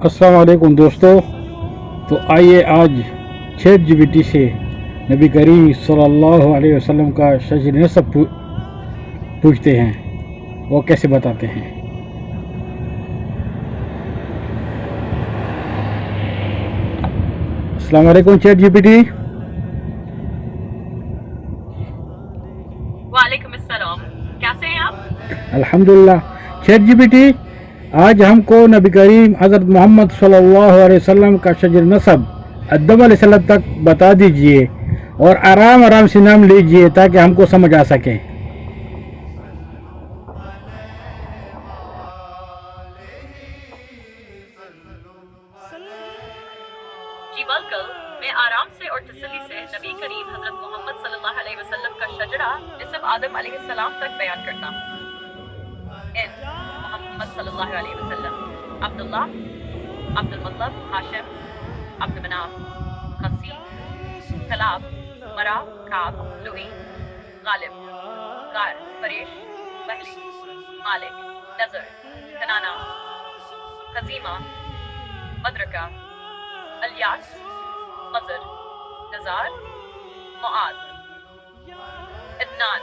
السلام علیکم دوستو تو آئیے آج چھٹ جی بی ٹی سے نبی کریم صلی اللہ علیہ وسلم کا شجر نصب پوچھتے ہیں وہ کیسے بتاتے ہیں؟ السلام علیکم چھٹ جی بی ٹی۔ وعلیکم السلام کیسے ہیں آپ؟ الحمدللہ چھٹ جی بی ٹی آج ہم کو نبی کریم حضرت محمد صلی اللہ علیہ وسلم کا شجر نصب ادب علیہ وسلم تک بتا دیجیے اور آرام آرام سے نام لیجیے تاکہ ہم کو سمجھ آ سکیں۔ جی علیہ وسلم کا شجرہ آدم علیہ السلام تک بیان کرتا ہوں۔ محمد صلى الله عليه وسلم. عبد الله عبد المطلب هاشم عبد مناف قصي كلاب مرا كعب لؤي غالب غار فريش مهلي مالك نزر كنانا خزيمة مدركة الياس مزر نزار معاذ إدنان.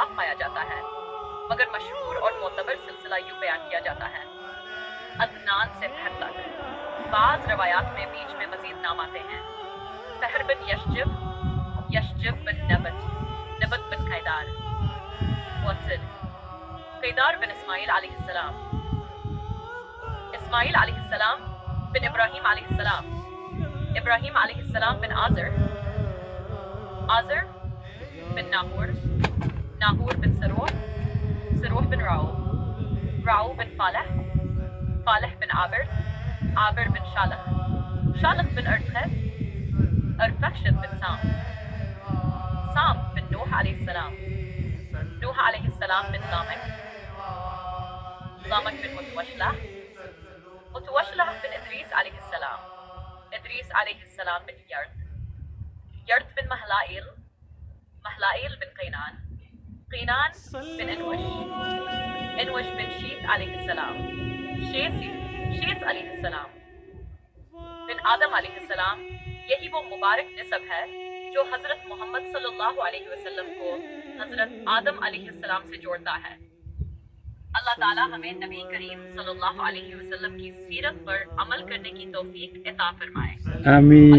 نام پایا جاتا ہے۔ مگر مشہور اور معتبر سلسلہ یوں بیان کیا جاتا ہے۔ ادنان سے پہر تک۔ بعض روایات میں بیچ میں مزید نام آتے ہیں۔ پہر بن یشجب یشجب بن نبت نبت بن قیدار معتل قیدار بن اسماعیل علیہ السلام۔ اسماعیل علیہ السلام بن ابراہیم علیہ السلام۔ ابراہیم علیہ السلام بن آزر آزر بن نامور ناهور بن سروح. سروح بن راو راو بن فالح فالح بن عابر. عابر بن شالخ. شالخ بن أرتخف أرفخشد بن سام. سام بن نوح عليه السلام. نوح عليه السلام بن ضامك. ضامك بن متوشلح متوشلح بن إدريس عليه السلام. إدريس عليه السلام بن يرد. يرد بن مهلائيل. مهلائيل بن قينان. قینان بن انوش انوش بن شیث علیہ السلام شیث علیہ السلام۔ بن آدم علیہ السلام یہی وہ مبارک نصب ہے جو حضرت محمد صلی اللہ علیہ وسلم کو حضرت آدم علیہ السلام سے جوڑتا ہے۔ اللہ تعالی ہمیں نبی کریم صلی اللہ علیہ وسلم کی سیرت پر عمل کرنے کی توفیق عطا فرمائے۔ آمین۔